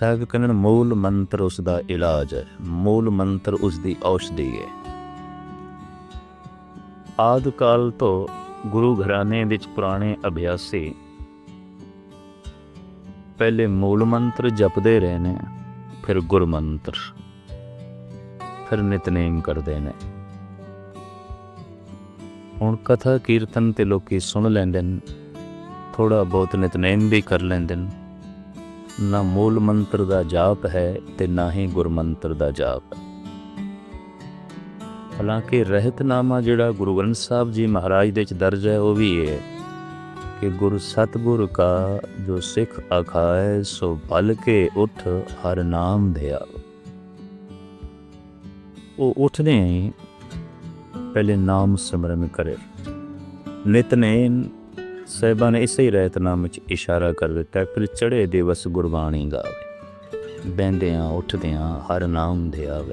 ਸਾਹਿਬ ਕਹਿੰਦੇ ਮੂਲ ਮੰਤਰ ਉਸ ਦਾ ਇਲਾਜ ਹੈ। ਮੂਲ ਮੰਤਰ ਉਸ ਦੀ ਔਸ਼ਧੀ ਹੈ। ਆਦ ਕਾਲ ਤੋਂ ਗੁਰੂ ਘਰਾਣੇ ਵਿੱਚ ਪੁਰਾਣੇ ਅਭਿਆਸੀ ਪਹਿਲੇ ਮੂਲ ਮੰਤਰ ਜਪਦੇ ਰਹੇ ਨੇ, ਫਿਰ ਗੁਰ ਮੰਤਰ, ਫਿਰ ਨਿਤਨੇਮ ਕਰਦੇ ਨੇ। ਹੁਣ ਕਥਾ ਕੀਰਤਨ ਤੇ ਲੋਕੀ ਸੁਣ ਲੈਂਦੇ ਨੇ ਥੋੜਾ ਬਹੁਤ ਨਿਤਨੇਮ ਵੀ ਕਰ ਲੈਂਦੇ ਨੇ। ਨਾ ਮੂਲ ਮੰਤਰ ਦਾ ਜਾਪ ਹੈ ਤੇ ਨਾ ਹੀ ਗੁਰਮੰਤਰ ਦਾ ਜਾਪ। ਹਾਲਾਂਕਿ ਰਹਿਤਨਾਮਾ ਜਿਹੜਾ ਗੁਰੂ ਗ੍ਰੰਥ ਸਾਹਿਬ ਜੀ ਮਹਾਰਾਜ ਦੇ ਚ ਦਰਜ ਹੈ, ਉਹ ਵੀ ਹੈ ਕਿ ਗੁਰ ਸਤਗੁਰ ਕਾ ਜੋ ਸਿੱਖ ਅਖਾਏ ਸੋ ਭਲ ਕੇ ਉਠ ਹਰ ਨਾਮ ਧਿਆ ਉਹ ਉੱਠਦੇ ਹੀ ਪਹਿਲੇ ਨਾਮ ਸਿਮਰਨ ਕਰੇ। ਨਿਤਨੇਮ ਸਾਹਿਬਾਂ ਨੇ ਇਸੇ ਹੀ ਰਹਿਤਨਾਮ ਵਿੱਚ ਇਸ਼ਾਰਾ ਕਰ ਦਿੱਤਾ, ਫਿਰ ਚੜੇ ਦਿਵਸ ਗੁਰਬਾਣੀ ਗਾਵੇ। ਬਹਿੰਦਿਆਂ, ਉੱਠਦਿਆਂ ਹਰ ਨਾਮ ਧਿਆਵੇ।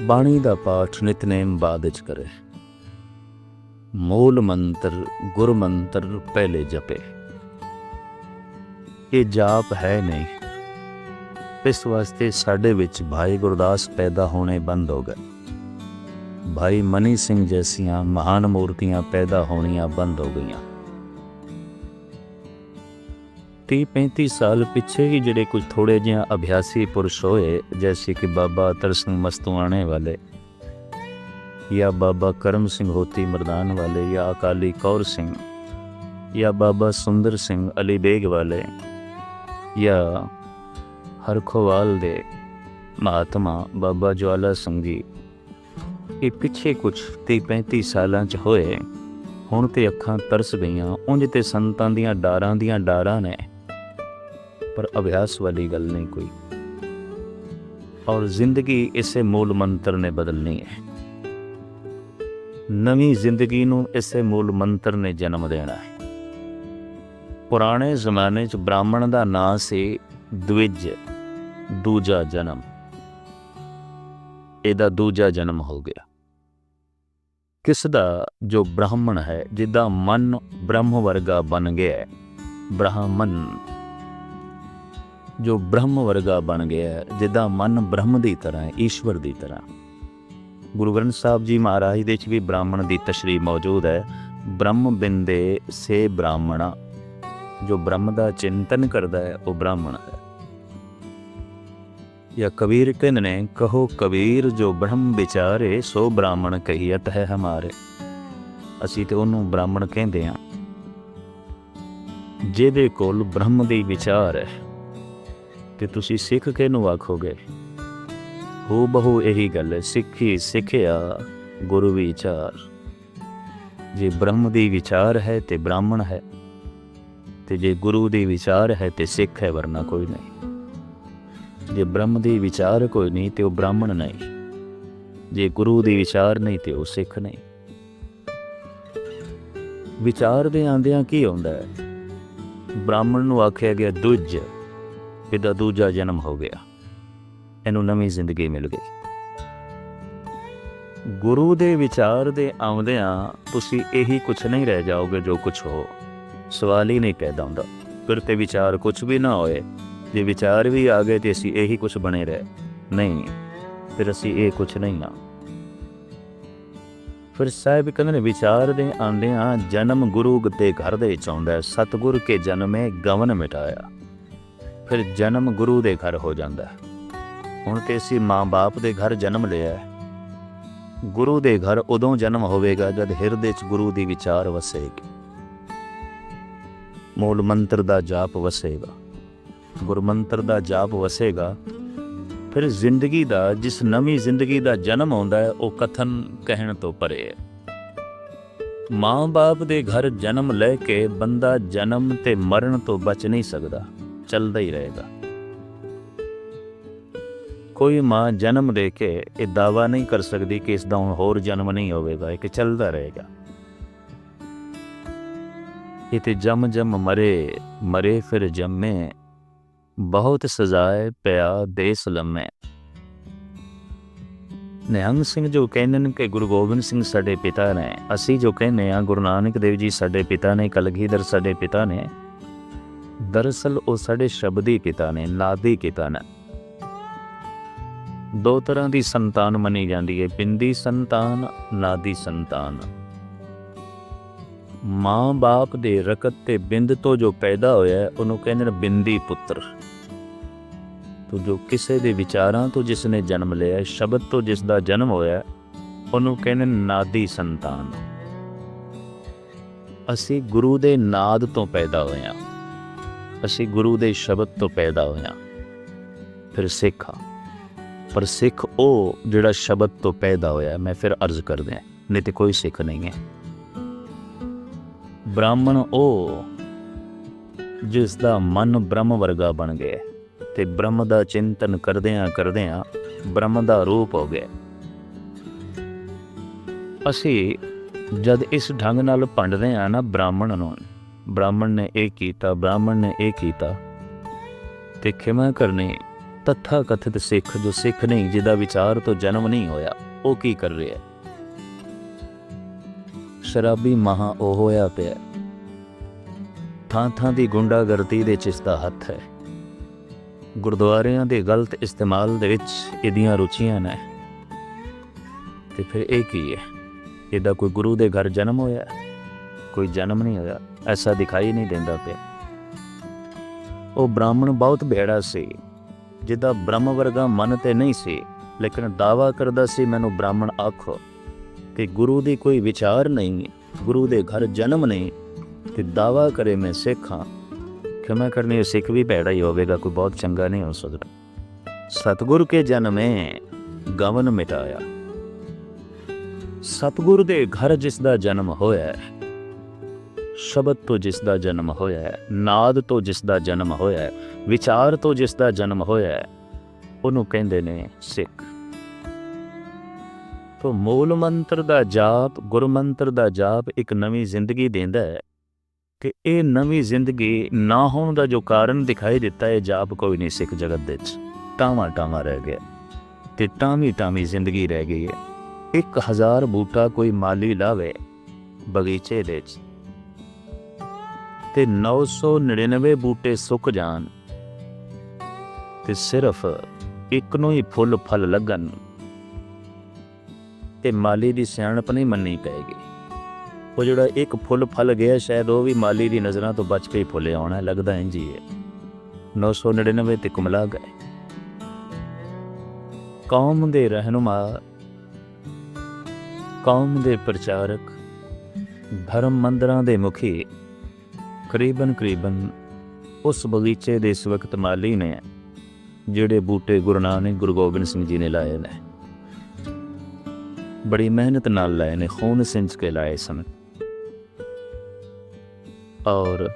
ਬਾਣੀ ਦਾ ਪਾਠ ਨਿਤਨੇਮ ਬਾਅਦ ਵਿੱਚ ਕਰੇ। ਮੂਲ ਮੰਤਰ, ਗੁਰ ਮੰਤਰ ਪਹਿਲੇ ਜਪੇ। ਇਹ ਜਾਪ ਹੈ ਨਹੀਂ, ਇਸ ਵਾਸਤੇ ਸਾਡੇ ਵਿੱਚ ਭਾਈ ਗੁਰਦਾਸ ਪੈਦਾ ਹੋਣੇ ਬੰਦ ਹੋ ਗਏ। ਭਾਈ ਮਨੀ ਸਿੰਘ ਜੈਸੀਆਂ ਮਹਾਨ ਮੂਰਤੀਆਂ ਪੈਦਾ ਹੋਣੀਆਂ ਬੰਦ ਹੋ ਗਈਆਂ। 30 35 ਸਾਲ ਪਿੱਛੇ ਹੀ ਜਿਹੜੇ ਕੁਝ ਥੋੜੇ ਜਿਹਾ ਅਭਿਆਸੀ ਪੁਰਸ਼ ਹੋਏ, ਜੈਸੇ ਕਿ ਬਾਬਾ ਅਤਰ ਸਿੰਘ ਮਸਤੂਆਣੇ ਵਾਲੇ ਜਾਂ ਬਾਬਾ ਕਰਮ ਸਿੰਘ ਹੋਤੀ ਮਰਦਾਨ ਵਾਲੇ ਜਾਂ ਅਕਾਲੀ ਕੌਰ ਸਿੰਘ ਜਾਂ ਬਾਬਾ ਸੁੰਦਰ ਸਿੰਘ ਅਲੀ ਬੇਗ ਵਾਲੇ ਜਾਂ ਹਰਖੋਵਾਲ ਦੇ ਮਹਾਤਮਾ ਬਾਬਾ ਜਵਾਲਾ ਸਿੰਘ ਜੀ ਇਹ ਪਿੱਛੇ ਕੁਝ 30 35 ਸਾਲਾਂ ਚ ਹੋਏ। ਹੁਣ ਤੇ ਅੱਖਾਂ ਤਰਸ ਗਈਆਂ, ਉਂਝ ਤੇ ਸੰਤਾਂ ਦੀਆਂ ਡਾਰਾਂ ਦੀਆਂ ਡਾਰਾਂ ਨੇ। ਪਰ ਅਭਿਆਸ ਵਾਲੀ ਗੱਲ ਨਹੀਂ ਕੋਈ। ਔਰ ਜ਼ਿੰਦਗੀ ਇਸੇ ਮੂਲ ਮੰਤਰ ਨੇ ਬਦਲਣੀ ਹੈ। ਨਵੀਂ ਜ਼ਿੰਦਗੀ ਨੂੰ ਇਸੇ ਮੂਲ ਮੰਤਰ ਨੇ ਜਨਮ ਦੇਣਾ ਹੈ। ਪੁਰਾਣੇ ਜ਼ਮਾਨੇ 'ਚ ਬ੍ਰਾਹਮਣ ਦਾ ਨਾਂ ਸੀ ਦਵਿਜ, ਦੂਜਾ ਜਨਮ। ਇਹਦਾ ਦੂਜਾ ਜਨਮ ਹੋ ਗਿਆ। ਕਿਸ ਦਾ ਜੋ ਬ੍ਰਾਹਮਣ ਹੈ ਜਿਹਦਾ ਮਨ ਬ੍ਰਹਮ ਵਰਗਾ ਬਣ ਗਿਆ ਹੈ? ਬ੍ਰਾਹਮਣ। ਜੋ ਬ੍ਰਹਮ ਵਰਗਾ ਬਣ ਗਿਆ ਹੈ ਜਿਹਦਾ ਮਨ ਬ੍ਰਹਮ ਦੀ ਤਰ੍ਹਾਂ ਹੈ, ਈਸ਼ਵਰ ਦੀ ਤਰ੍ਹਾਂ ਗੁਰੂ ਗ੍ਰੰਥ ਸਾਹਿਬ ਜੀ ਮਹਾਰਾਜ ਦੇ ਵਿੱਚ ਵੀ ਬ੍ਰਾਹਮਣ ਦੀ ਤਸ਼ਰੀਹ ਮੌਜੂਦ ਹੈ। ਬ੍ਰਹਮ ਬਿੰਦੇ ਸੇ ਬ੍ਰਾਹਮਣਾ। ਜੋ ਬ੍ਰਹਮ ਦਾ ਚਿੰਤਨ ਕਰਦਾ ਹੈ, ਉਹ ਬ੍ਰਾਹਮਣ ਹੈ। या कबीर किन ने कहो कबीर जो ब्रह्म विचारे सो ब्राह्मण कहियत है हमारे ਅਸੀਂ ਤੇ ਉਹਨੂੰ ਬ੍ਰਾਹਮਣ ਕਹਿੰਦੇ ਆ ਜਿਹਦੇ ਕੋਲ ਬ੍ਰਹਮ ਦੀ ਵਿਚਾਰ ਹੈ ਤੇ ਤੁਸੀਂ ਸਿੱਖ ਕਿਹਨੂੰ ਆਖੋਗੇ ਹੋ ਬਹੁ ਇਹੀ ਗੱਲ ਹੈ ਸਿੱਖੀ ਸਿੱਖਿਆ ਗੁਰੂ ਵਿਚਾਰ ਜੇ ਬ੍ਰਹਮ ਦੀ ਵਿਚਾਰ ਹੈ ਤੇ ਬ੍ਰਾਹਮਣ ਹੈ ਤੇ ਜੇ ਗੁਰੂ ਦੀ ਵਿਚਾਰ ਹੈ ਤੇ ਸਿੱਖ ਹੈ ਵਰਨਾ ਕੋਈ ਨਹੀਂ ਜੇ ਬ੍ਰਹਮ ਦੀ ਵਿਚਾਰ ਕੋਈ ਨਹੀਂ, ਤੇ ਉਹ ਬ੍ਰਾਹਮਣ ਨਹੀਂ। ਜੇ ਗੁਰੂ ਦੀ ਵਿਚਾਰ ਨਹੀਂ, ਤੇ ਉਹ ਸਿੱਖ ਨਹੀਂ। ਵਿਚਾਰ ਦੇ ਆਂਦਿਆਂ ਕੀ ਹੁੰਦਾ ਹੈ? ਬ੍ਰਾਹਮਣ ਨੂੰ ਆਖਿਆ ਗਿਆ, ਦੁੱਜ, ਇਹਦਾ ਦੂਜਾ ਜਨਮ ਹੋ ਗਿਆ। ਇਹਨੂੰ ਨਵੀਂ ਜ਼ਿੰਦਗੀ ਮਿਲ ਗਈ। ਗੁਰੂ ਦੇ ਵਿਚਾਰ ਦੇ ਆਉਂਦਿਆਂ ਤੁਸੀਂ ਇਹੀ ਕੁਝ ਨਹੀਂ ਰਹਿ ਜਾਓਗੇ ਜੋ ਕੁਝ ਹੋ। ਸਵਾਲ ਹੀ ਨਹੀਂ ਪੈਦਾ ਹੁੰਦਾ। ਫਿਰ ਤੇ ਵਿਚਾਰ ਕੁਝ ਵੀ ਨਾ ਹੋਏ। ਜੇ ਵਿਚਾਰ ਵੀ ਆ ਗਏ ਤੇ ਅਸੀਂ ਇਹੀ ਕੁਝ ਬਣੇ ਰਹੇ। ਨਹੀਂ, ਫਿਰ ਅਸੀਂ ਇਹ ਕੁਝ ਨਹੀਂ ਨਾ। ਫਿਰ ਸਾਹਿਬ ਕਹਿੰਦੇ ਨੇ, ਵਿਚਾਰ ਦੇ ਆਂਦਿਆਂ ਜਨਮ ਗੁਰੂ ਦੇ ਘਰ ਦੇ ਵਿੱਚ ਆਉਂਦਾ ਹੈ। ਸਤਿਗੁਰ ਕੇ ਜਨਮੇ ਗਵਨ ਮਿਟਾਇਆ। ਫਿਰ ਜਨਮ ਗੁਰੂ ਦੇ ਘਰ ਹੋ ਜਾਂਦਾ ਹੁਣ ਤੇ ਅਸੀਂ ਮਾਂ-ਬਾਪ ਦੇ ਘਰ ਜਨਮ ਲਿਆ ਗੁਰੂ ਦੇ ਘਰ ਉਦੋਂ ਜਨਮ ਹੋਵੇਗਾ ਜਦ ਹਿਰਦੇ 'ਚ ਗੁਰੂ ਦੀ ਵਿਚਾਰ ਵਸੇਗੀ। ਮੂਲ ਮੰਤਰ ਦਾ ਜਾਪ ਵਸੇਗਾ। ਗੁਰਮੰਤਰ ਦਾ ਜਾਪ ਵਸੇਗਾ, ਫਿਰ ਜ਼ਿੰਦਗੀ ਦਾ, ਜਿਸ ਨਵੀਂ ਜ਼ਿੰਦਗੀ ਦਾ ਜਨਮ ਆਉਂਦਾ ਹੈ, ਉਹ ਕਥਨ ਕਹਿਣ ਤੋਂ ਪਰੇ ਹੈ। ਮਾਂ-ਬਾਪ ਦੇ ਘਰ ਜਨਮ ਲੈ ਕੇ ਬੰਦਾ ਜਨਮ ਤੇ ਮਰਨ ਤੋਂ ਬਚ ਨਹੀਂ ਸਕਦਾ, ਚੱਲਦਾ ਹੀ ਰਹੇਗਾ। ਕੋਈ ਮਾਂ ਜਨਮ ਦੇ ਕੇ ਇਹ ਦਾਵਾ ਨਹੀਂ ਕਰ ਸਕਦੀ ਕਿ ਇਸ ਦਾ ਹੁਣ ਹੋਰ ਜਨਮ ਨਹੀਂ ਹੋਵੇਗਾ, ਇਹ ਚੱਲਦਾ ਰਹੇਗਾ। ਇਹ ਤੇ ਜਮ ਜਮ ਮਰੇ ਮਰੇ ਫਿਰ ਜੰਮੇ ਬਹੁਤ ਸਜ਼ਾਏ ਪਿਆ ਦੇਸ ਲੰਮੇ। ਨਿਹੰਗ ਸਿੰਘ ਜੋ ਕਹਿੰਦੇ ਨੇ ਕਿ ਗੁਰੂ ਗੋਬਿੰਦ ਸਿੰਘ ਸਾਡੇ ਪਿਤਾ ਨੇ, ਅਸੀਂ ਜੋ ਕਹਿੰਦੇ ਆ ਗੁਰੂ ਨਾਨਕ ਦੇਵ ਜੀ ਸਾਡੇ ਪਿਤਾ ਨੇ, ਕਲਗੀਧਰ ਸਾਡੇ ਪਿਤਾ ਨੇ, ਦਰਅਸਲ ਉਹ ਸਾਡੇ ਸ਼ਬਦੀ ਪਿਤਾ ਨੇ ਨਾਦੀ ਪਿਤਾ ਨੇ। ਦੋ ਤਰ੍ਹਾਂ ਦੀ ਸੰਤਾਨ ਮੰਨੀ ਜਾਂਦੀ ਹੈ ਬਿੰਦੀ ਸੰਤਾਨ ਨਾਦੀ ਸੰਤਾਨ। ਮਾਂ ਬਾਪ ਦੇ ਰਕਤ ਤੇ ਬਿੰਦ ਤੋਂ ਜੋ ਪੈਦਾ ਹੋਇਆ ਉਹਨੂੰ ਕਹਿੰਦੇ ਨੇ ਬਿੰਦੀ ਪੁੱਤਰ। ਤੋ ਜੋ ਕਿਸੇ ਦੇ ਵਿਚਾਰਾਂ ਤੋਂ ਜਿਸ ਨੇ ਜਨਮ ਲਿਆ ਸ਼ਬਦ ਤੋਂ ਜਿਸ ਦਾ ਜਨਮ ਹੋਇਆ ਉਹਨੂੰ ਕਹਿੰਦੇ ਨਾਦੀ ਸੰਤਾਨ। ਅਸੀਂ ਗੁਰੂ ਦੇ ਨਾਦ ਤੋਂ ਪੈਦਾ ਹੋਏ ਹਾਂ। ਅਸੀਂ ਗੁਰੂ ਦੇ ਸ਼ਬਦ ਤੋਂ ਪੈਦਾ ਹੋਏ ਹਾਂ। ਫਿਰ ਸਿੱਖ ਹਾਂ। ਪਰ ਸਿੱਖ ਉਹ ਜਿਹੜਾ ਸ਼ਬਦ ਤੋਂ ਪੈਦਾ ਹੋਇਆ ਮੈਂ ਫਿਰ ਅਰਜ਼ ਕਰਦੇ ਹਾਂ, ਨਹੀਂ ਤੇ ਕੋਈ ਸਿੱਖ ਨਹੀਂ ਹੈ। ਬ੍ਰਾਹਮਣ ਉਹ ਜਿਸ ਦਾ ਮਨ ਬ੍ਰਹਮ ਵਰਗਾ ਬਣ ਗਿਆ ਤੇ ਬ੍ਰਹਮ ਦਾ ਚਿੰਤਨ ਕਰਦਿਆਂ ਕਰਦਿਆਂ ਬ੍ਰਹਮ ਦਾ ਰੂਪ ਹੋ ਗਿਆ ਅਸੀਂ ਜਦ ਇਸ ਢੰਗ ਨਾਲ ਭੰਡਦੇ ਆ ਨਾ ਬ੍ਰਾਹਮਣ ਨੂੰ, ਬ੍ਰਾਹਮਣ ਨੇ ਇਹ ਕੀਤਾ, ਬ੍ਰਾਹਮਣ ਨੇ ਇਹ ਕੀਤਾ, ਤੇ ਖਿਮਾ ਕਰਨੀ ਤਥਾ ਕਥਿਤ ਸਿੱਖ ਜੋ ਸਿੱਖ ਨਹੀਂ, ਜਿਹਦਾ ਵਿਚਾਰ ਤੋਂ ਜਨਮ ਨਹੀਂ ਹੋਇਆ, ਉਹ ਕੀ ਕਰ ਰਿਹਾ ਹੈ? ਸ਼ਰਾਬੀ ਮਹਾ ਉਹ ਹੋਇਆ ਪਿਆ। ਥਾਂ ਥਾਂ ਦੀ ਗੁੰਡਾਗਰਦੀ ਦੇ ਚ ਦਾ ਹੱਥ ਹੈ। ਗੁਰਦੁਆਰਿਆਂ ਦੇ ਗਲਤ ਇਸਤੇਮਾਲ ਦੇ ਵਿੱਚ ਇਹਦੀਆਂ ਰੁਚੀਆਂ ਨੇ। ਤੇ ਫਿਰ ਇਹ ਕੀ ਹੈ? ਇਹਦਾ ਕੋਈ ਗੁਰੂ ਦੇ ਘਰ ਜਨਮ ਹੋਇਆ? ਕੋਈ ਜਨਮ ਨਹੀਂ ਹੋਇਆ, ਐਸਾ ਦਿਖਾਈ ਨਹੀਂ ਦਿੰਦਾ ਪਿਆ। ਉਹ ਬ੍ਰਾਹਮਣ ਬਹੁਤ ਭੇੜਾ ਸੀ, ਜਿਹਦਾ ਬ੍ਰਹਮ ਵਰਗਾ ਮਨ ਤੇ ਨਹੀਂ ਸੀ, ਲੇਕਿਨ ਦਾਵਾ ਕਰਦਾ ਸੀ, ਮੈਨੂੰ ਬ੍ਰਾਹਮਣ ਆਖੋ। ਕਿ ਗੁਰੂ ਦੀ ਕੋਈ ਵਿਚਾਰ ਨਹੀਂ, ਗੁਰੂ ਦੇ ਘਰ ਜਨਮ ਨਹੀਂ, ਤੇ ਦਾਵਾ ਕਰੇ ਮੈਂ ਸਿੱਖ ਹਾਂ। ਖਿਮਾ ਕਰਨੀ ਇਹ ਸਿੱਖ ਵੀ ਭੈੜਾ ਹੀ ਹੋਵੇਗਾ ਕੋਈ ਬਹੁਤ ਚੰਗਾ ਨਹੀਂ ਹੋ ਸਕਦਾ ਸਤਗੁਰ ਕੇ ਜਨਮੇ ਗਵਨ ਮਿਟਾਇਆ ਸਤਗੁਰ ਦੇ ਘਰ ਜਿਸ ਦਾ ਜਨਮ ਹੋਇਆ ਸ਼ਬਦ ਤੋਂ ਜਿਸ ਦਾ ਜਨਮ ਹੋਇਆ ਨਾਦ ਤੋਂ ਜਿਸ ਦਾ ਜਨਮ ਹੋਇਆ ਵਿਚਾਰ ਤੋਂ ਜਿਸ ਦਾ ਜਨਮ ਹੋਇਆ ਉਹਨੂੰ ਕਹਿੰਦੇ ਨੇ ਸਿੱਖ ਤੋ ਮੂਲ ਮੰਤਰ ਦਾ ਜਾਪ ਗੁਰਮੰਤਰ ਦਾ ਜਾਪ ਇੱਕ ਨਵੀਂ ਜ਼ਿੰਦਗੀ ਦਿੰਦਾ ਹੈ। ਕਿ ਇਹ ਨਵੀਂ ਜ਼ਿੰਦਗੀ ਨਾ ਹੋਣ ਦਾ ਜੋ ਕਾਰਨ ਦਿਖਾਈ ਦਿੱਤਾ ਹੈ ਜਾਪ ਕੋਈ ਨਹੀਂ ਸਿੱਖ ਜਗਤ ਦੇ ਵਿੱਚ। ਟਾਵਾਂ ਟਾਵਾਂ ਰਹਿ ਗਿਆ। ਤੇ ਟਾਵੀਂ ਟਾਵੀਂ ਜ਼ਿੰਦਗੀ ਰਹਿ ਗਈ ਹੈ। 1000 ਬੂਟਾ ਕੋਈ ਮਾਲੀ ਲਾਵੇ ਬਗੀਚੇ ਦੇ ਵਿੱਚ। ਤੇ 999 ਬੂਟੇ ਸੁੱਕ ਜਾਣ। ਤੇ ਸਿਰਫ ਇੱਕ ਨੂੰ ਹੀ ਫੁੱਲ ਫਲ ਲੱਗਣ। ਤੇ ਮਾਲੀ ਦੀ ਸਿਆਣਪ ਨਹੀਂ ਮੰਨੀ ਪਏਗੀ। ਉਹ ਜਿਹੜਾ ਇੱਕ ਫੁੱਲ ਫਲ ਗਿਆ, ਸ਼ਾਇਦ ਉਹ ਵੀ ਮਾਲੀ ਦੀ ਨਜ਼ਰਾਂ ਤੋਂ ਬਚ ਕੇ ਹੀ ਫੁੱਲੇ ਆਉਣਾ ਲੱਗਦਾ ਇੰਜ ਹੀ ਹੈ। 999 ਤੇ ਕੁਮਲਾ ਗਏ। ਕੌਮ ਦੇ ਰਹਿਨੁਮਾ, ਕੌਮ ਦੇ ਪ੍ਰਚਾਰਕ, ਧਰਮ ਮੰਦਰਾਂ ਦੇ ਮੁਖੀ, ਕਰੀਬਨ ਕਰੀਬਨ ਉਸ ਬਗੀਚੇ ਦੇ ਇਸ ਵਕਤ ਮਾਲੀ ਨੇ, ਜਿਹੜੇ ਬੂਟੇ ਗੁਰੂ ਨਾਨਕ, ਗੁਰੂ ਗੋਬਿੰਦ ਸਿੰਘ ਜੀ ਨੇ ਲਾਏ ਨੇ। ਬੜੀ ਮਿਹਨਤ ਨਾਲ ਲਾਏ ਨੇ, ਖੂਨ ਸਿੰਜ ਕੇ ਲਾਏ ਸਨ। ਔਰ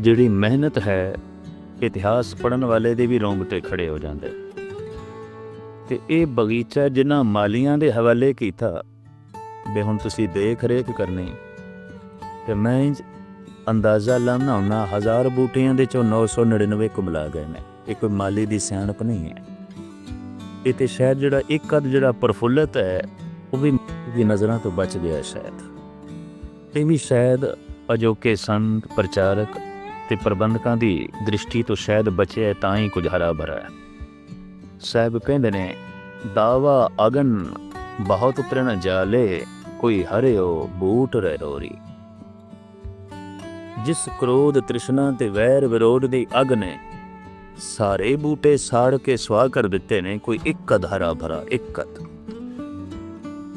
ਜਿਹੜੀ ਮਿਹਨਤ ਹੈ, ਇਤਿਹਾਸ ਪੜਨ ਵਾਲੇ ਦੇ ਵੀ ਰੋਂਗਟੇ ਖੜੇ ਹੋ ਜਾਂਦੇ। ਤੇ ਇਹ ਬਗੀਚਾ ਜਿਨ੍ਹਾਂ ਮਾਲੀਆਂ ਦੇ ਹਵਾਲੇ ਕੀਤਾ ਬੇ ਹੁਣ ਤੁਸੀਂ ਦੇਖ ਰੇਖ ਕਰਨੀ। ਤੇ ਮੈਂ ਅੰਦਾਜ਼ਾ ਲਾਉਣਾ ਹੁੰਦਾ, ਹਜ਼ਾਰ ਬੂਟਿਆਂ ਦੇ ਚੋਂ 999 ਕੁਮਲਾ ਗਏ ਨੇ। ਇਹ ਕੋਈ ਮਾਲੀ ਦੀ ਸਿਆਣਪ ਨਹੀਂ ਹੈ। ਇਹ ਤੇ ਸ਼ਾਇਦ ਜਿਹੜਾ ਇੱਕ ਅੱਧ ਜਿਹੜਾ ਪ੍ਰਫੁੱਲਤ ਹੈ ਉਹ ਵੀ ਦੀ ਨਜ਼ਰਾਂ ਤੋਂ ਬਚ ਗਿਆ ਸ਼ਾਇਦ। ਇਹ ਵੀ ਸ਼ਾਇਦ ਅਜੋਕੇ ਸੰਤ, ਪ੍ਰਚਾਰਕ ਤੇ ਪ੍ਰਬੰਧਕਾਂ ਦੀ ਦ੍ਰਿਸ਼ਟੀ ਤੋਂ ਸ਼ਾਇਦ ਬਚਿਆ ਤਾਂ ਹੀ ਕੁਝ ਹਰਾ ਭਰਾ ਹੈ। ਸਾਹਿਬ ਕਹਿੰਦੇ ਨੇ, ਦਾਵਾ ਅਗਨ ਬਹੁਤ ਉਤਰਨ ਜਾਲੇ, ਕੋਈ ਹਰਿਓ ਬੂਟ ਰਹਿ ਰੋਰੀ। ਜਿਸ ਕ੍ਰੋਧ ਤ੍ਰਿਸ਼ਨਾ ਤੇ ਵੈਰ ਵਿਰੋਧ ਦੀ ਅਗ ਨੇ ਸਾਰੇ ਬੂਟੇ ਸਾੜ ਕੇ ਸਵਾਹ ਕਰ ਦਿੱਤੇ ਨੇ, ਕੋਈ ਇੱਕ ਅਧ ਹਰਾ ਭਰਾ, ਇੱਕ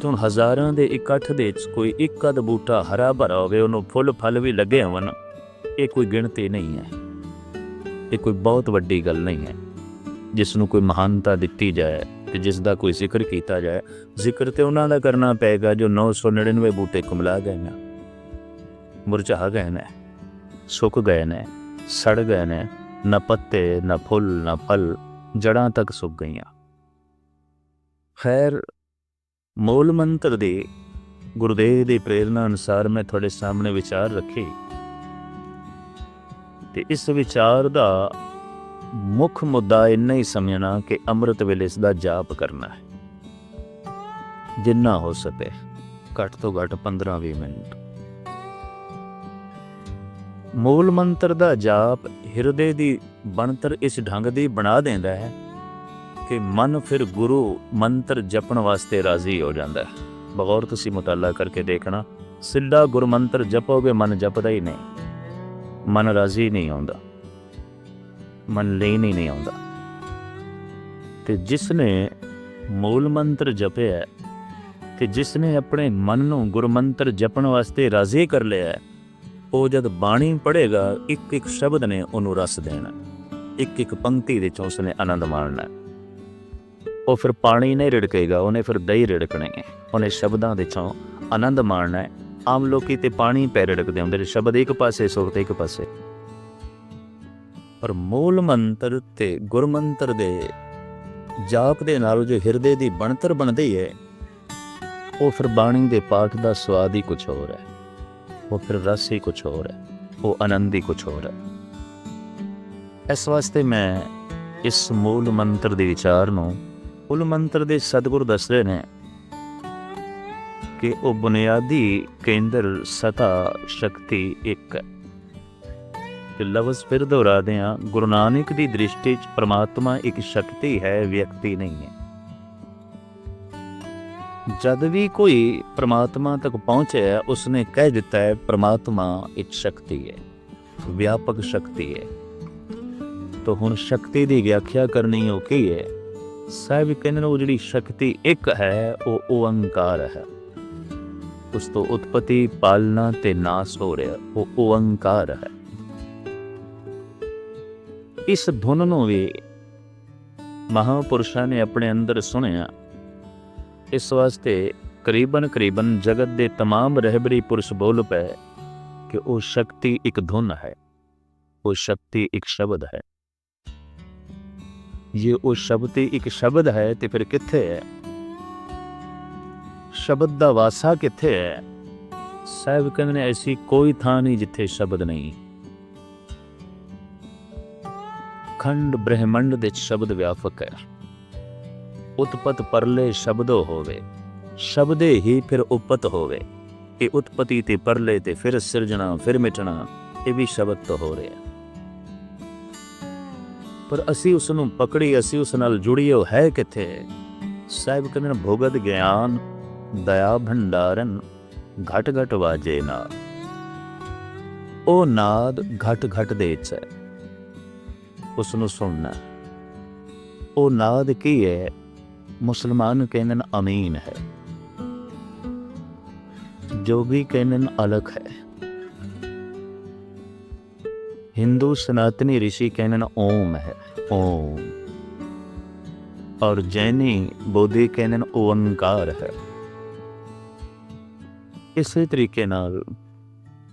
ਅਧ ਹਜ਼ਾਰਾਂ ਦੇ ਇਕੱਠ ਦੇ ਵਿੱਚ ਕੋਈ ਇੱਕ ਅਧ ਬੂਟਾ ਹਰਾ ਭਰਾ ਹੋਵੇ, ਉਹਨੂੰ ਫੁੱਲ ਫਲ ਵੀ ਲੱਗੇ ਹੋਣ, ਇਹ ਕੋਈ ਗਿਣਤੀ ਨਹੀਂ ਹੈ। ਇਹ ਕੋਈ ਬਹੁਤ ਵੱਡੀ ਗੱਲ ਨਹੀਂ ਹੈ। ਜਿਸ ਨੂੰ ਕੋਈ ਮਹਾਨਤਾ ਦਿੱਤੀ ਜਾਏ ਤੇ ਜਿਸ ਦਾ ਕੋਈ ਜ਼ਿਕਰ ਕੀਤਾ ਜਾਏ, ਜ਼ਿਕਰ ਤੇ ਉਹਨਾਂ ਦਾ ਕਰਨਾ ਪਏਗਾ ਜੋ 999 ਬੂਟੇ ਕੁਮਲਾ ਗਏ ਨੇ। ਮੁਰਝਾ ਗਏ ਨੇ, ਸੁੱਕ ਗਏ ਨੇ, ਸੜ ਗਏ ਨੇ, ਨਾ ਪੱਤੇ, ਨਾ ਫੁੱਲ, ਨਾ ਫਲ ਜੜਾਂ ਤੱਕ ਸੁੱਕ ਗਈਆਂ। ਖੈਰ ਮੂਲ ਮੰਤਰ ਦੇ ਗੁਰਦੇਵ ਦੀ ਪ੍ਰੇਰਣਾ ਅਨੁਸਾਰ ਮੈਂ ਤੁਹਾਡੇ ਸਾਹਮਣੇ ਵਿਚਾਰ ਰੱਖੀ। ਤੇ ਇਸ ਵਿਚਾਰ ਦਾ ਮੁੱਖ ਮੁੱਦਾ ਇੰਨਾ ਹੀ ਸਮਝਣਾ ਕਿ ਅੰਮ੍ਰਿਤ ਵੇਲੇ ਇਸ ਦਾ ਜਾਪ ਕਰਨਾ ਹੈ। ਜਿੰਨਾ ਹੋ ਸਕੇ, ਘੱਟ ਤੋਂ ਘੱਟ 15-20 ਮਿੰਟ। ਮੂਲ ਮੰਤਰ ਦਾ ਜਾਪ ਹਿਰਦੇ ਦੀ ਬਣਤਰ ਇਸ ਢੰਗ ਦੀ ਬਣਾ ਦਿੰਦਾ ਹੈ ਕਿ ਮਨ ਫਿਰ ਗੁਰੂ ਮੰਤਰ ਜਪਣ ਵਾਸਤੇ ਰਾਜ਼ੀ ਹੋ ਜਾਂਦਾ ਹੈ। ਬਗੌਰ ਤੁਸੀਂ ਮੁਤਾਲਾ ਕਰਕੇ ਦੇਖਣਾ ਸਿੱਧਾ ਗੁਰਮੰਤਰ ਜਪੋਗੇ ਮਨ ਜਪਦਾ ਹੀ ਨਹੀਂ। ਮਨ ਰਾਜ਼ੀ ਨਹੀਂ ਆਉਂਦਾ। ਮਨ ਲੀਨ ਹੀ ਨਹੀਂ ਆਉਂਦਾ। ਤੇ ਜਿਸ ਨੇ ਮੂਲ ਮੰਤਰ ਜਪਿਆ ਹੈ, ਤੇ ਜਿਸ ਨੇ ਆਪਣੇ ਮਨ ਨੂੰ ਗੁਰਮੰਤਰ ਜਪਣ ਵਾਸਤੇ ਰਾਜ਼ੀ ਕਰ ਲਿਆ ਉਹ ਜਦ ਬਾਣੀ ਪੜ੍ਹੇਗਾ ਇੱਕ ਇੱਕ ਸ਼ਬਦ ਨੇ ਉਹਨੂੰ ਰਸ ਦੇਣਾ। ਇੱਕ ਇੱਕ ਪੰਕਤੀ ਦੇ ਚੋਂ ਉਸਨੇ ਆਨੰਦ ਮਾਣਨਾ ਉਹ ਫਿਰ ਪਾਣੀ ਨਹੀਂ ਰਿੜਕੇਗਾ, ਉਹਨੇ ਫਿਰ ਦਹੀਂ ਰਿੜਕਣੇ। ਹੈ ਉਹਨੇ ਸ਼ਬਦਾਂ ਦੇ ਚੋਂ ਆਨੰਦ ਮਾਣਨਾ ਹੈ। ਆਮ ਲੋਕੀ ਤੇ ਪਾਣੀ ਪੈ ਰਿੜਕਦੇ ਹੁੰਦੇ ਨੇ, ਸ਼ਬਦ ਇੱਕ ਪਾਸੇ, ਸੁਰਤ ਇੱਕ ਪਾਸੇ। ਪਰ ਮੂਲ ਮੰਤਰ ਤੇ ਗੁਰਮੰਤਰ ਦੇ ਜਾਪ ਦੇ ਨਾਲ ਜੋ ਹਿਰਦੇ ਦੀ ਬਣਤਰ ਬਣਦੀ ਹੈ, ਉਹ ਫਿਰ ਬਾਣੀ ਦੇ ਪਾਠ ਦਾ ਸਵਾਦ ਹੀ ਕੁਝ ਹੋਰ ਹੈ। ਉਹ ਫਿਰ ਰਸ ਹੀ ਕੁਝ ਹੋਰ ਹੈ। ਉਹ ਆਨੰਦ ਹੀ ਕੁਝ ਹੋਰ ਹੈ। ਇਸ ਵਾਸਤੇ ਮੈਂ ਇਸ ਮੂਲ ਮੰਤਰ ਦੇ ਵਿਚਾਰ ਨੂੰ ਮੂਲ ਮੰਤਰ ਦੇ ਸਤਿਗੁਰ ਦੱਸ ਰਹੇ ਨੇ ਕਿ ਉਹ ਬੁਨਿਆਦੀ ਕੇਂਦਰ ਸਤਾ ਸ਼ਕਤੀ ਇੱਕ ਹੈ। ਕਿ ਲਫ਼ਜ਼ ਫਿਰ ਦੁਹਰਾਦੇ ਹਾਂ ਗੁਰੂ ਨਾਨਕ ਦੀ ਦ੍ਰਿਸ਼ਟੀ 'ਚ ਪ੍ਰਮਾਤਮਾ ਇੱਕ ਸ਼ਕਤੀ ਹੈ, ਵਿਅਕਤੀ ਨਹੀਂ ਹੈ। ਜਦ ਵੀ ਕੋਈ ਪ੍ਰਮਾਤਮਾ ਤੱਕ ਪਹੁੰਚਿਆ, ਉਸਨੇ ਕਹਿ ਦਿੱਤਾ ਹੈ, ਪ੍ਰਮਾਤਮਾ ਇੱਕ ਸ਼ਕਤੀ ਹੈ, ਵਿਆਪਕ ਸ਼ਕਤੀ ਹੈ। ਤਾਂ ਹੁਣ ਸ਼ਕਤੀ ਦੀ ਵਿਆਖਿਆ ਕਰਨੀ ਉਹ ਕੀ ਹੈ? ਸਾਹਿਬ ਕਹਿੰਦੇ ਨੇ ਉਹ ਜਿਹੜੀ ਸ਼ਕਤੀ ਇੱਕ ਹੈ ਉਹ ਓੰਕਾਰ ਹੈ ਉਸ ਤੋਂ ਉਤਪਤੀ ਪਾਲਣਾ ਤੇ ਨਾਸ ਹੋ ਰਿਹਾ ਉਹ ਓੰਕਾਰ ਹੈ ਇਸ ਧੁਨ ਨੂੰ ਵੀ ਮਹਾਪੁਰਸ਼ਾਂ ਨੇ ਆਪਣੇ ਅੰਦਰ ਸੁਣਿਆ ਇਸ ਵਾਸਤੇ ਕਰੀਬਨ ਕਰੀਬਨ ਜਗਤ ਦੇ तमाम ਰਹਿਬਰੀ ਪੁਰਸ਼ ਬੋਲ ਪਏ ਕਿ ਉਹ ਸ਼ਕਤੀ ਇੱਕ ਧੁਨ ਹੈ ਉਹ ਸ਼ਕਤੀ ਇੱਕ ਸ਼ਬਦ ਹੈ ਇਹ ਉਹ ਸ਼ਬਦ ਤੇ ਇੱਕ ਸ਼ਬਦ ਹੈ ਤੇ ਫਿਰ ਕਿੱਥੇ ਹੈ? ਸ਼ਬਦ ਦਾ ਵਾਸਾ ਕਿੱਥੇ ਹੈ? ਸਾਹਿਬ ਕਹਿੰਦੇ ਨੇ ਐਸੀ ਕੋਈ ਥਾਂ ਨਹੀਂ ਜਿੱਥੇ ਸ਼ਬਦ ਨਹੀਂ। ਖੰਡ ਬ੍ਰਹਿਮੰਡ ਦੇ ਸ਼ਬਦ ਵਿਆਪਕ ਹੈ। ਉਤਪਤ ਪਰਲੇ ਸ਼ਬਦੋ ਹੋਵੇ, ਸ਼ਬਦੇ ਹੀ ਫਿਰ ਉਪਤ ਹੋਵੇ। ਇਹ ਉਤਪਤੀ ਤੇ ਪਰਲੇ ਤੇ ਫਿਰ ਸਿਰਜਣਾ, ਫਿਰ ਮਿਟਣਾ, ਇਹ ਵੀ ਸ਼ਬਦ ਤੋਂ ਹੋ ਰਿਹਾ ਪਰ ਅਸੀਂ ਉਸ ਨੂੰ ਪਕੜੀ, ਅਸੀਂ ਉਸ ਨਾਲ ਜੁੜੀਏ, ਉਹ ਹੈ ਕਿੱਥੇ? ਸਾਹਿਬ ਕਹਿੰਦੇ ਨੇ, ਭੋਗਤ ਗਿਆਨ, ਦਇਆ ਭੰਡਾਰਨ, ਘਟ ਘਟ ਵਾਜੇ ਨਾ ਉਹ ਨਾਦ ਘਟ ਘਟ ਦੇ ਚ ਹੈ। ਉਸ ਨੂੰ ਸੁਣਨਾ ਉਹ ਨਾਦ ਕੀ ਹੈ? ਮੁਸਲਮਾਨ ਕਹਿੰਦੇ ਨੇ, ਅਮੀਨ ਹੈ। ਜੋਗੀ ਕਹਿੰਦੇ ਨੇ, ਅਲਖ ਹੈ। ਹਿੰਦੂ ਸਨਾਤਨੀ ऋषि ਕਹਿੰਦੇ ਨੇ ਓਮ ਹੈ, ਓਮ। ਔਰ ਜੈਨੀ ਬੋਧੀ ਕਹਿੰਦੇ ਨੇ ਓੰਕਾਰ ਹੈ। ਇਸੇ ਤਰੀਕੇ ਨਾਲ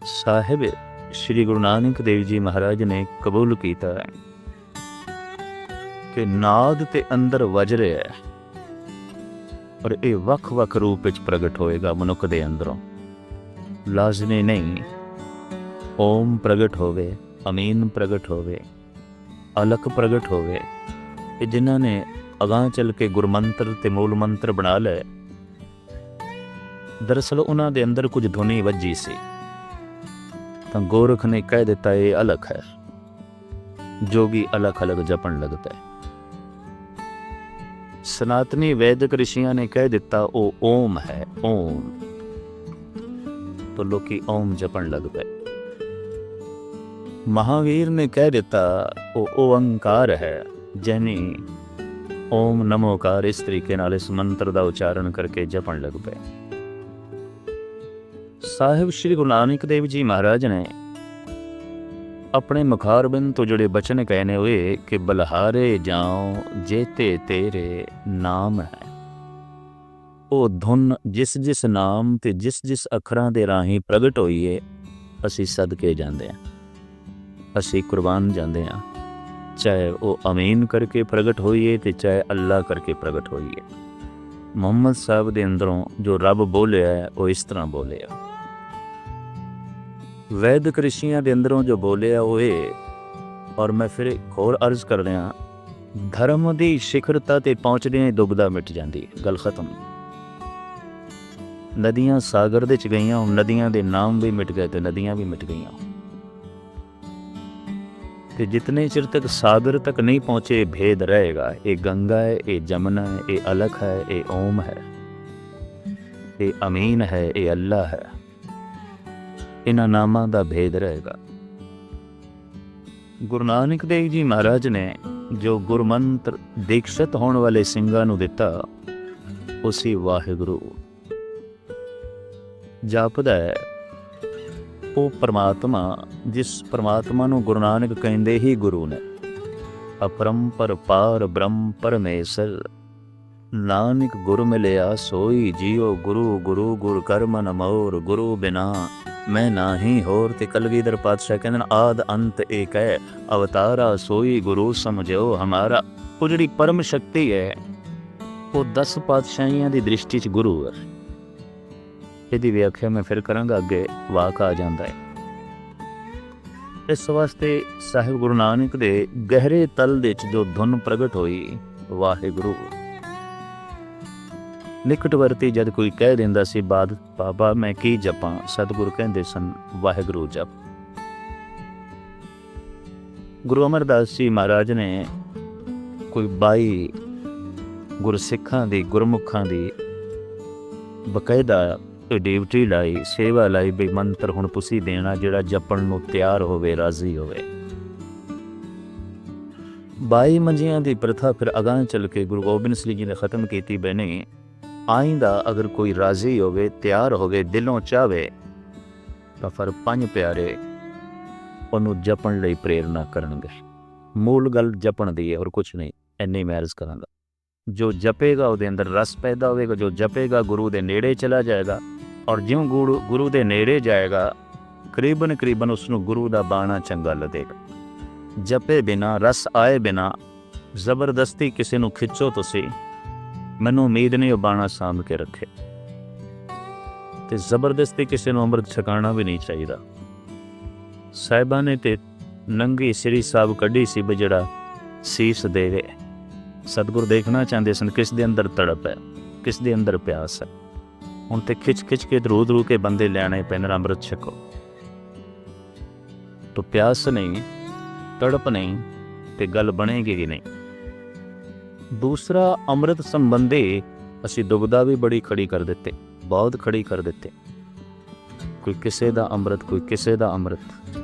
ਸਾਹਿਬ ਸ੍ਰੀ ਗੁਰੂ ਨਾਨਕ ਦੇਵ ਜੀ ਮਹਾਰਾਜ ਨੇ ਕਬੂਲ ਕੀਤਾ ਹੈ ਕਿ ਨਾਦ ਤੇ ਅੰਦਰ ਵਜ ਰਿਹਾ ਹੈ ਪਰ ਇਹ ਵੱਖ-ਵੱਖ ਰੂਪ ਵਿੱਚ ਪ੍ਰਗਟ ਹੋਏਗਾ ਮਨੁੱਖ ਦੇ ਅੰਦਰੋਂ। ਲਾਜ਼ਮੀ ਨਹੀਂ, ਓਮ ਪ੍ਰਗਟ ਹੋਵੇ। ਅਮੀਨ ਪ੍ਰਗਟ ਹੋਵੇ, ਅਲਖ ਪ੍ਰਗਟ ਹੋਵੇ ਇਹ ਜਿਨ੍ਹਾਂ ਨੇ ਅਗਾਹ ਚੱਲ ਕੇ ਗੁਰਮੰਤਰ ਤੇ ਮੂਲ ਮੰਤਰ ਬਣਾ ਲਏ, ਦਰਅਸਲ ਉਹਨਾਂ ਦੇ ਅੰਦਰ ਕੁਝ ਧੁਨੀ ਵੱਜੀ ਸੀ। ਤਾਂ ਗੋਰਖ ਨੇ ਕਹਿ ਦਿੱਤਾ, ਇਹ ਅਲਖ ਹੈ ਜੋਗੀ ਅਲਖ ਅਲਗ ਜਪਣ ਲੱਗਦਾ ਹੈ। ਸਨਾਤਨੀ ਵੈਦਿਕ ઋષਿਆਂ ਨੇ ਕਹਿ ਦਿੱਤਾ, ਉਹ ਓਮ ਹੈ, ਓਮ। ਤਾਂ ਲੋਕੀ ਓਮ ਜਪਣ ਲੱਗ ਪਏ। ਮਹਾਵੀਰ ਨੇ ਕਹਿ ਦਿੱਤਾ, ਉਹ ਓੰਕਾਰ ਹੈ, ਜੈਨੀ। ਓਮ ਨਮੋਕਾਰ, ਇਸ ਤਰੀਕੇ ਨਾਲ ਇਸ ਮੰਤਰ ਦਾ ਉਚਾਰਨ ਕਰਕੇ ਜਪਣ ਲੱਗ ਪਏ। ਸਾਹਿਬ ਸ੍ਰੀ ਗੁਰੂ ਨਾਨਕ ਦੇਵ ਜੀ ਮਹਾਰਾਜ ਨੇ ਆਪਣੇ ਮੁਖਾਰਬਿੰਦ ਤੋਂ ਜਿਹੜੇ ਬਚਨ ਕਹੇ ਹੋਏ ਕਿ ਬਲਹਾਰੇ ਜਾਉ, ਜੇਤੇ ਤੇਰੇ ਨਾਮ ਹੈ। ਉਹ ਧੁਨ ਜਿਸ ਜਿਸ ਨਾਮ ਤੇ ਜਿਸ ਜਿਸ ਅੱਖਰਾਂ ਦੇ ਰਾਹੀਂ ਪ੍ਰਗਟ ਹੋਈ ਏ ਅਸੀਂ ਸਦਕੇ ਜਾਂਦੇ ਹਾਂ। ਅਸੀਂ ਕੁਰਬਾਨ ਜਾਂਦੇ ਹਾਂ। ਚਾਹੇ ਉਹ ਅਮੀਨ ਕਰਕੇ ਪ੍ਰਗਟ ਹੋਈਏ ਤੇ ਚਾਹੇ ਅੱਲਾ ਕਰਕੇ ਪ੍ਰਗਟ ਹੋਈਏ। ਮੁਹੰਮਦ ਸਾਹਿਬ ਦੇ ਅੰਦਰੋਂ ਜੋ ਰੱਬ ਬੋਲਿਆ ਹੈ, ਉਹ ਇਸ ਤਰ੍ਹਾਂ ਬੋਲਿਆ। ਵੈਦਿਕ ઋષਿਆਂ ਦੇ ਅੰਦਰੋਂ ਜੋ ਬੋਲਿਆ, ਉਹ ਇਹ, ਔਰ ਮੈਂ ਫਿਰ ਇੱਕ ਹੋਰ ਅਰਜ਼ ਕਰ ਰਿਹਾ ਧਰਮ ਦੀ ਸਿਖਰਤਾ ਤੇ ਪਹੁੰਚਦਿਆਂ ਹੀ ਦੁਬਦਾ ਮਿਟ ਜਾਂਦੀ ਗੱਲ ਖਤਮ। ਨਦੀਆਂ ਸਾਗਰ ਦੇ ਚ ਗਈਆਂ, ਹੁਣ ਨਦੀਆਂ ਦੇ ਨਾਮ ਵੀ ਮਿਟ ਗਏ ਤੇ ਨਦੀਆਂ ਵੀ ਮਿਟ ਗਈਆਂ। ਤੇ ਜਿਤਨੇ ਚਿਰ ਤੱਕ ਸਾਗਰ ਤੱਕ ਨਹੀਂ ਪਹੁੰਚੇ, ਭੇਦ ਰਹੇਗਾ। ਇਹ ਗੰਗਾ ਹੈ, ਇਹ ਜਮਨਾ ਹੈ, ਇਹ ਅਲਖ ਹੈ, ਇਹ ਓਮ ਹੈ। ਇਹ ਅਮੀਨ ਹੈ, ਇਹ ਅੱਲਾ ਹੈ। ਇਹਨਾਂ ਨਾਮਾਂ ਦਾ ਭੇਦ ਰਹੇਗਾ। ਗੁਰੂ ਨਾਨਕ ਦੇਵ ਜੀ ਮਹਾਰਾਜ ਨੇ ਜੋ ਗੁਰਮੰਤਰ ਦੀਕਸ਼ਿਤ ਹੋਣ ਵਾਲੇ ਸਿੰਘਾਂ ਨੂੰ ਦਿੱਤਾ ਉਸੇ ਵਾਹਿਗੁਰੂ। ਜਪਦਾ ਹੈ ਉਹ ਪਰਮਾਤਮਾ, ਜਿਸ ਪਰਮਾਤਮਾ ਨੂੰ ਗੁਰੂ ਨਾਨਕ ਕਹਿੰਦੇ ਹੀ ਗੁਰੂ ਨੇ। ਅਪਰੰਪਰ ਪਾਰ ਬ੍ਰਹਮ ਪਰਮੇਸ਼ਰ, ਨਾਨਕ ਗੁਰ ਮਿਲਿਆ ਸੋਈ ਜੀਓ ਗੁਰੂ ਗੁਰੂ ਗੁਰ ਕਰਮ ਨ ਗੁਰੂ ਬਿਨਾ ਮੈਂ ਨਾਹੀ ਹੋਰ ਤੇ ਕਲਗੀਧਰ ਪਾਤਸ਼ਾਹ ਕਹਿੰਦੇ ਨੇ, ਆਦ ਅੰਤ ਏਕ ਹੈ ਅਵਤਾਰਾ ਸੋਈ ਗੁਰੂ ਸਮਝਿਓ ਹਮਾਰਾ। ਉਹ ਜਿਹੜੀ ਪਰਮ ਸ਼ਕਤੀ ਹੈ, ਉਹ ਦਸ ਪਾਤਸ਼ਾਹੀਆਂ ਦੀ ਦ੍ਰਿਸ਼ਟੀ 'ਚ ਗੁਰੂ ਹੈ। ਇਹਦੀ ਵਿਆਖਿਆ ਮੈਂ ਫਿਰ ਕਰਾਂਗਾ, ਅੱਗੇ ਵਾਕ ਆ ਜਾਂਦਾ ਹੈ। ਇਸ ਵਾਸਤੇ ਸਾਹਿਬ ਗੁਰੂ ਨਾਨਕ ਦੇ ਗਹਿਰੇ ਤਲ ਦੇ ਵਿੱਚ ਜੋ ਧੁਨ ਪ੍ਰਗਟ ਹੋਈ, ਵਾਹਿਗੁਰੂ। ਨਿਕਟਵਰਤੀ ਜਦ ਕੋਈ ਕਹਿ ਦਿੰਦਾ ਸੀ, ਬਾਦ, ਬਾਬਾ, ਮੈਂ ਕੀ ਜਪਾਂ? ਸਤਿਗੁਰੂ ਕਹਿੰਦੇ ਸਨ, ਵਾਹਿਗੁਰੂ ਜਪ। ਗੁਰੂ ਅਮਰਦਾਸ ਜੀ ਮਹਾਰਾਜ ਨੇ ਕੋਈ 22 ਗੁਰਸਿੱਖਾਂ ਦੀ, ਗੁਰਮੁਖਾਂ ਦੀ ਬਕਾਇਦਾ ਡਿਊਟੀ ਲਾਈ, ਸੇਵਾ ਲਾਈ ਵੀ ਮੰਤਰ ਹੁਣ ਤੁਸੀਂ ਦੇਣਾ ਜਿਹੜਾ ਜਪਣ ਨੂੰ ਤਿਆਰ ਹੋਵੇ, ਰਾਜ਼ੀ ਹੋਵੇ। ਬਾਈ ਮੰਜੀਆਂ ਦੀ ਪ੍ਰਥਾ ਫਿਰ ਅਗਾਂਹ ਚੱਲ ਕੇ ਗੁਰੂ ਗੋਬਿੰਦ ਸਿੰਘ ਜੀ ਨੇ ਖਤਮ ਕੀਤੀ ਬਨੇ ਆਇੰਦਾ ਅਗਰ ਕੋਈ ਰਾਜ਼ੀ ਹੋਵੇ, ਤਿਆਰ ਹੋਵੇ, ਦਿਲੋਂ ਚਾਵੇ ਤਾਂ ਫਿਰ ਪੰਜ ਪਿਆਰੇ ਉਹਨੂੰ ਜਪਣ ਲਈ ਪ੍ਰੇਰਣਾ ਕਰਨਗੇ। ਮੂਲ ਗੱਲ ਜਪਣ ਦੀ ਹੈ, ਹੋਰ ਕੁਝ ਨਹੀਂ ਐਨੀ ਮੈਰਜ ਕਰਾਂਗਾ। ਜੋ ਜਪੇਗਾ ਉਹਦੇ ਅੰਦਰ ਰਸ ਪੈਦਾ ਹੋਵੇਗਾ, ਜੋ ਜਪੇਗਾ ਗੁਰੂ ਦੇ ਨੇੜੇ ਚਲਾ ਜਾਏਗਾ ਔਰ ਜਿਉਂ ਗੁਰੂ ਗੁਰੂ ਦੇ ਨੇੜੇ ਜਾਏਗਾ, ਕਰੀਬਨ ਕਰੀਬਨ ਉਸ ਨੂੰ ਗੁਰੂ ਦਾ ਬਾਣਾ ਚੰਗਾ ਲੱਗੇਗਾ ਜਪੇ ਬਿਨਾ, ਰਸ ਆਏ ਬਿਨਾ, ਜ਼ਬਰਦਸਤੀ ਕਿਸੇ ਨੂੰ ਖਿੱਚੋ ਤੁਸੀਂ, ਮੈਨੂੰ ਉਮੀਦ ਨਹੀਂ ਉਹ ਬਾਣਾ ਸਾਂਭ ਕੇ ਰੱਖੇ। ਤੇ ਜ਼ਬਰਦਸਤੀ ਕਿਸੇ ਨੂੰ ਅੰਮ੍ਰਿਤ ਛਕਾਣਾ ਵੀ ਨਹੀਂ ਚਾਹੀਦਾ। ਸਾਹਿਬਾਂ ਨੇ ਤੇ ਨੰਗੀ ਸ੍ਰੀ ਸਾਹਿਬ ਕੱਢੀ ਸੀ ਵੀ ਜਿਹੜਾ ਸੀਸ ਦੇਵੇ। ਸਤਿਗੁਰ ਦੇਖਣਾ ਚਾਹੁੰਦੇ ਸਨ, ਕਿਸ ਦੇ ਅੰਦਰ ਤੜਪ ਹੈ, ਕਿਸ ਦੇ ਅੰਦਰ ਪਿਆਸ ਹੈ। ਹੁਣ ਤੇ ਖਿੱਚ ਖਿੱਚ ਕੇ ਦਰੂ ਦਰੂ ਕੇ ਬੰਦੇ ਲੈਣੇ ਪੈਣ ਅੰਮ੍ਰਿਤ ਛਕੋ। ਤੋ ਪਿਆਸ ਨਹੀਂ, ਤੜਪ ਨਹੀਂ ਤੇ ਗੱਲ ਬਣੇਗੀ ਵੀ ਨਹੀਂ। ਦੂਸਰਾ, ਅੰਮ੍ਰਿਤ ਸੰਬੰਧੀ ਅਸੀਂ ਦੁਬਦਾ ਵੀ ਬੜੀ ਖੜੀ ਕਰ ਦਿੱਤੇ, ਬਹੁਤ ਖੜੀ ਕਰ ਦਿੱਤੇ। ਕੋਈ ਕਿਸੇ ਦਾ ਅੰਮ੍ਰਿਤ, ਕੋਈ ਕਿਸੇ ਦਾ ਅੰਮ੍ਰਿਤ।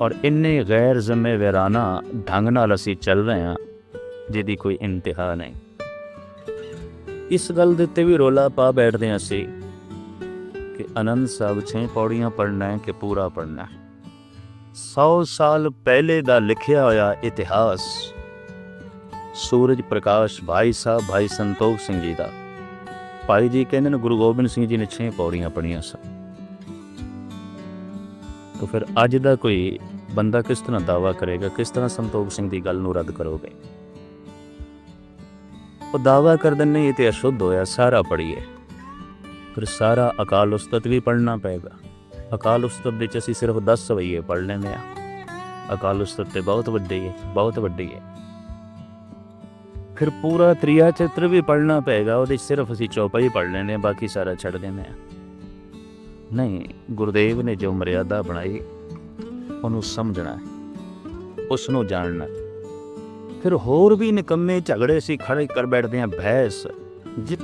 ਔਰ ਇੰਨੇ ਗੈਰ ਜ਼ਿੰਮੇਵਾਰਾਨਾ ਢੰਗ ਨਾਲ ਅਸੀਂ ਚੱਲ ਰਹੇ ਹਾਂ, ਜਿਹਦੀ ਕੋਈ ਇੰਤਹਾ ਨਹੀਂ। ਇਸ ਗੱਲ ਦੇ ਉੱਤੇ ਵੀ ਰੋਲਾ ਪਾ ਬੈਠਦੇ ਹਾਂ ਅਸੀਂ ਕਿ ਅਨੰਦ ਸਾਹਿਬ ਛੇ ਪੌੜੀਆਂ ਪੜਨਾ ਹੈ ਕਿ ਪੂਰਾ ਪੜਨਾ ਹੈ। 100 ਸਾਲ ਪਹਿਲੇ ਦਾ ਲਿਖਿਆ ਹੋਇਆ ਇਤਿਹਾਸ, ਸੂਰਜ ਪ੍ਰਕਾਸ਼ ਭਾਈ ਸਾਹਿਬ, ਭਾਈ ਸੰਤੋਖ ਸਿੰਘ ਜੀ ਦਾ। ਭਾਈ ਜੀ ਕਹਿੰਦੇ ਨੇ ਗੁਰੂ ਗੋਬਿੰਦ ਸਿੰਘ ਜੀ ਨੇ ਛੇ ਪੌੜੀਆਂ ਪੜੀਆਂ ਸਨ। ਤਾਂ ਫਿਰ ਅੱਜ ਦਾ ਕੋਈ ਬੰਦਾ ਕਿਸ ਤਰ੍ਹਾਂ ਦਾਵਾ ਕਰੇਗਾ, ਕਿਸ ਤਰ੍ਹਾਂ ਸੰਤੋਖ ਸਿੰਘ ਦੀ ਗੱਲ ਨੂੰ ਰੱਦ ਕਰੋਗੇ? ਉਹ ਦਾਵਾ ਕਰ ਦਿੰਨੇ ਇਹ ਤੇ ਅਸ਼ੁੱਧ ਹੋਇਆ, ਸਾਰਾ ਪੜੀਏ ਫਿਰ ਸਾਰਾ ਅਕਾਲ ਉਸਤਤ ਵੀ ਪੜਨਾ ਪਏਗਾ। ਅਕਾਲ ਉਸਤਤ ਵਿੱਚ ਅਸੀਂ ਸਿਰਫ 10 ਸਵਈਏ ਪੜ ਲੈਂਦੇ ਆ ਅਕਾਲ ਉਸਤਤ ਤੇ ਬਹੁਤ ਵੱਡੀ ਹੈ ਬਹੁਤ ਵੱਡੀ ਹੈ। ਫਿਰ ਪੂਰਾ ਤ੍ਰਿਆ ਚਿੱਤਰ ਵੀ ਪੜਨਾ ਪਏਗਾ, ਉਹਦੇ 'ਚ ਸਿਰਫ ਅਸੀਂ ਚੌਪਈ ਪੜ ਲੈਂਦੇ ਆ ਬਾਕੀ ਸਾਰਾ ਛੱਡ ਦਿੰਦੇ ਆ ਨਹੀਂ, ਗੁਰਦੇਵ ਨੇ ਜੋ ਮਰਿਆਦਾ ਬਣਾਈ, ਉਹਨੂੰ ਸਮਝਣਾ ਹੈ ਉਸ ਨੂੰ ਜਾਣਨਾ ਫਿਰ ਹੋਰ ਵੀ ਨਿਕੰਮੇ ਝਗੜੇ ਸੀ ਖੜੇ ਕਰ ਬੈਠਦੇ ਆ ਬਹਿਸ ਜਿ